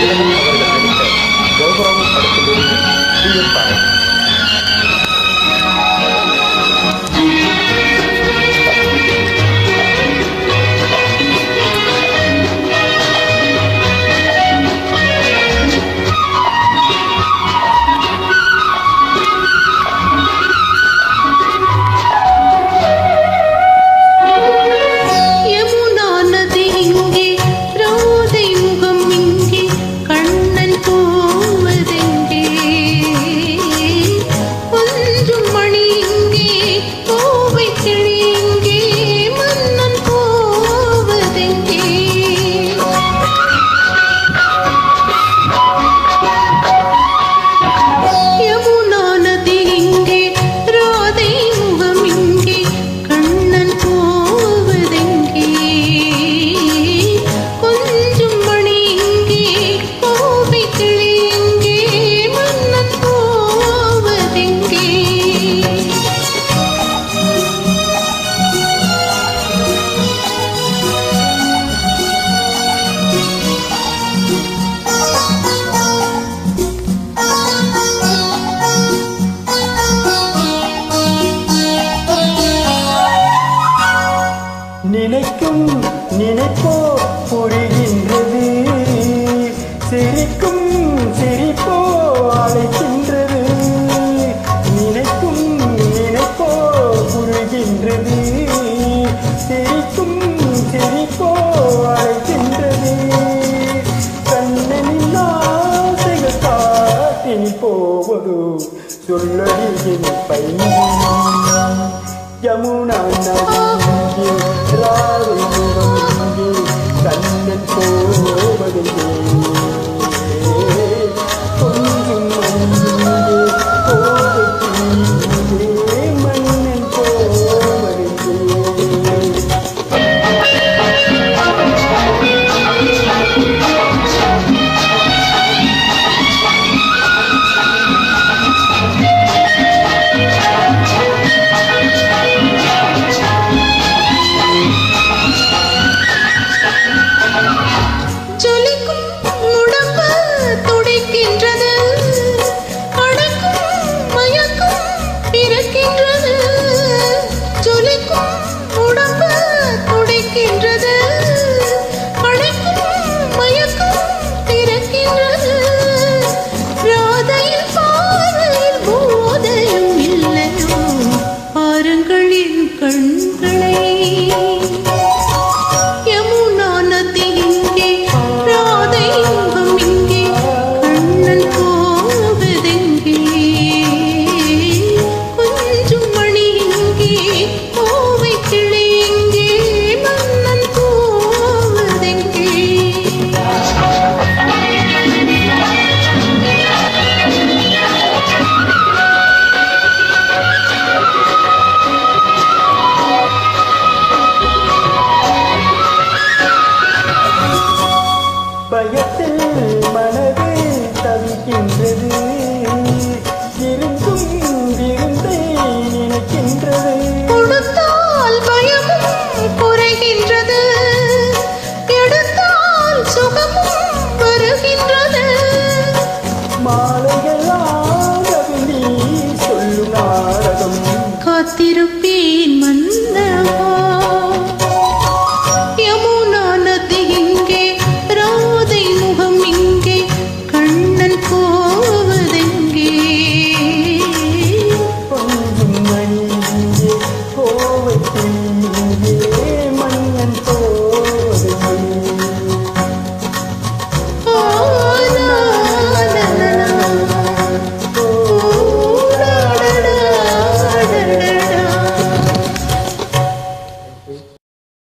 திலகம் அவர்கள் நடித்த கௌரவம் படத்திலிருந்து பாடல் நினைக்கும் நினைப்போ புரிகின்றது சிரிக்கும் சிரிப்போ அழைக்கின்றது. நினைக்கும் நினைப்போ புரிகின்றது. சிரிக்கும் சிரிப்போ அழைக்கின்றது. கண்ணனின் ஆசைகள் காட்டில் போவது சொல்லடியின் பையன். யமுனா நதியே You. பயத்தில் மனது தவிக்கின்றது. இருந்தும் விருந்தை நினைக்கின்றது. கொடுத்தால் பயமும் குறைகின்றது. எடுத்தால் சுகமும் வருகின்றது. மாலைகளாக சொல்லும் நாடகம். காத்திருப்பேன் மண்